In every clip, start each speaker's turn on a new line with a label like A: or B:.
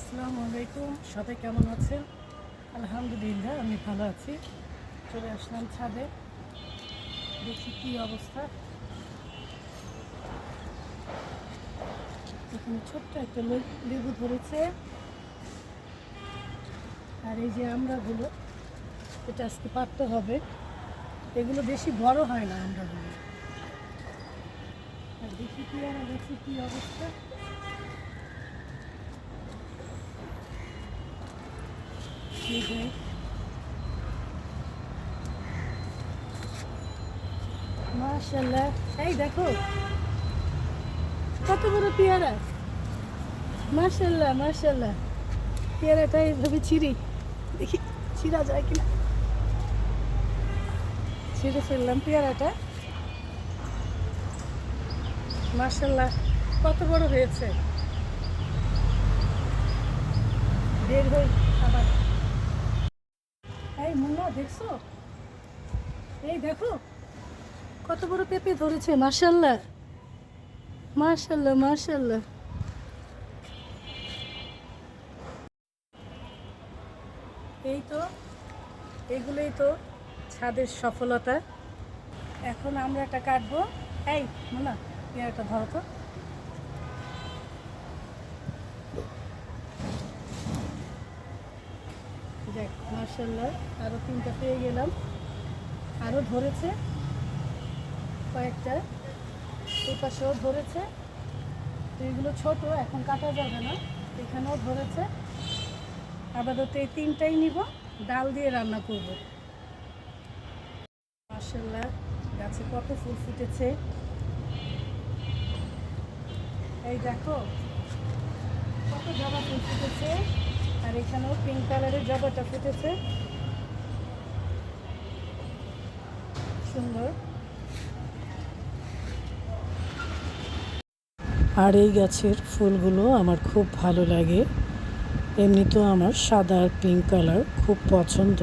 A: আসসালামু আলাইকুম। সবাই কেমন আছেন? আলহামদুলিল্লাহ, আমি ভালো আছি। চলে আসলাম ছাদে। দেখি কি অবস্থা। এখানে ছোট্ট একটা লেবু ধরেছে। আর এই যে আমরাগুলো এটা আজকে পারতে হবে। এগুলো বেশি বড় হয় না আমরাগুলো আর দেখি কি আর দেখি কি অবস্থা। এই যে মাশাল্লাহ এই দেখো, কত বড় পেয়ারা। মাশাল্লাহ মাশাল্লাহ পেয়ারাটা এইভাবে ছিঁড়ি, দেখি ছিঁড়া যায় কিনা। ছিঁড়ে ফেললাম পেয়ারাটা। মাশাল্লাহ কত বড় হয়েছে। বের হই আবার। এই মুন্না দেখছ? এই দেখো, কত বড় পেঁপে ধরেছে মার্শাল্লাহ মার্শাল্লাহ মার্শাল্লাহ এই তো, এগুলোই তো ছাদের সফলতা। এখন আমরা একটা কাটবো। এই মুন্না পেয়ারাটা ধরো তো। যাক মার্শাল্লাহ আরও তিনটা পেয়ে গেলাম। আরও ধরেছে কয়েকটা। এই পাশেও ধরেছে। তো এগুলো ছোট, এখন কাটা যাবে না। এখানেও ধরেছে। আপাতত এই তিনটাই নিব, ডাল দিয়ে রান্না করব। মার্শাল্লাহ গাছে কত ফুল ফুটেছে। এই দেখো, কত জবা ফুল ফুটেছে। আর এখানেও পিঙ্ক কালারের জবাটা ফুটেছে। সুন্দর।
B: আর এই গাছের ফুলগুলো আমার খুব ভালো লাগে। এমনিতেও আমার সাদা আর পিঙ্ক কালার খুব পছন্দ।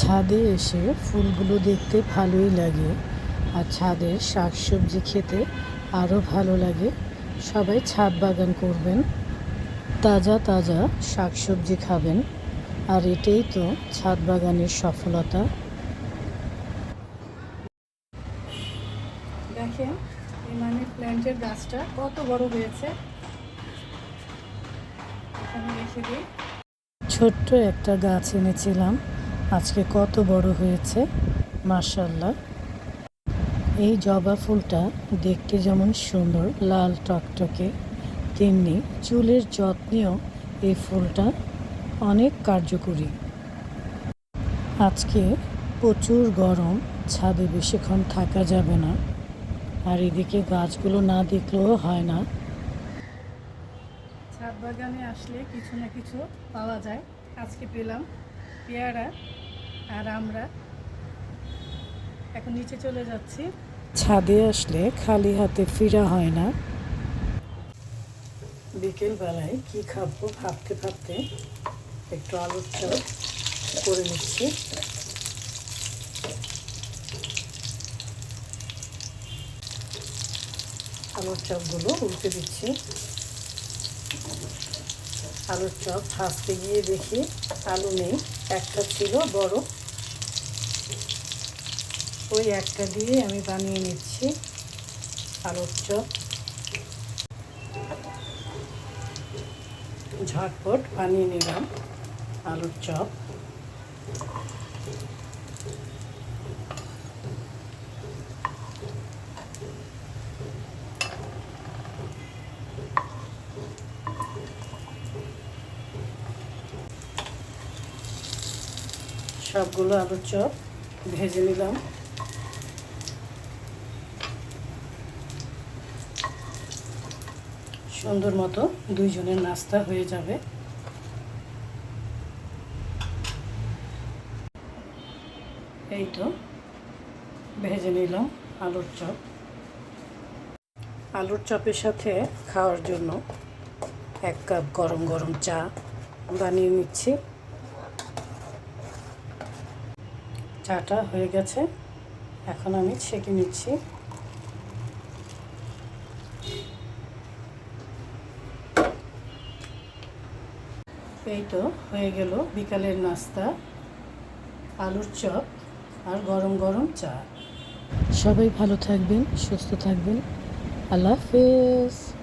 B: ছাদে এসে ফুলগুলো দেখতে ভালোই লাগে। আর ছাদের শাকসবজি খেতে আরও ভালো লাগে। সবাই ছাদ বাগান করবেন। তাজা তাজা শাকসবজি খাবেন। আর এটাই তো ছাদ বাগানের সফলতা।
A: দেখেন প্ল্যান্টের গাছটা কত বড় হয়েছে।
B: ছোট্ট একটা গাছ এনেছিলাম। আজকে কত বড় হয়েছে মার্শাল্লাহ এই জবা ফুলটা দেখতে যেমন সুন্দর, লাল টকটকে, তেমনি চুলের যত্নেও এই ফুলটা অনেক কার্যকরী। আজকে প্রচুর গরম, ছাদে বেশিক্ষণ থাকা যাবে না। আর এদিকে গাছগুলো না দেখলেও হয় না।
A: ছাদ বাগানে আসলে কিছু না কিছু পাওয়া যায়। আজকে পেলাম পেয়ারা আর আমরা এখন নিচে চলে যাচ্ছি।
B: ছাদে আসলে খালি হাতে ফিরা হয় না। বিকেলবেলায় কি খাব ভাবতে ভাবতে একটু আলুর চপ করে নিচ্ছি। আলুর চপগুলো উল্টে দিচ্ছি। আলুর চপ ভাজতে গিয়ে দেখি আলু নেই, একটা ছিল বড় ওই একটা দিয়ে আমি বানিয়ে নিচ্ছি আলুর চপ। ঝটপট বানিয়ে নিলাম আলুর চপ। সবগুলো আলুর চপ ভেজে নিলাম। সুন্দর মতো দুইজনের নাস্তা হয়ে যাবে। এই তো, ভেজে নিলাম আলুর চপ। আলুর চপের সাথে খাওয়ার জন্য এক কাপ গরম গরম চা বানিয়ে নিচ্ছি। চাটা হয়ে গেছে, এখন আমি ছেঁকে নিচ্ছি। এই তো হয়ে গেল বিকালের নাস্তা, আলুর চপ আর গরম গরম চা। সবাই ভালো থাকবেন, সুস্থ থাকবেন। আল্লাহ হাফেজ।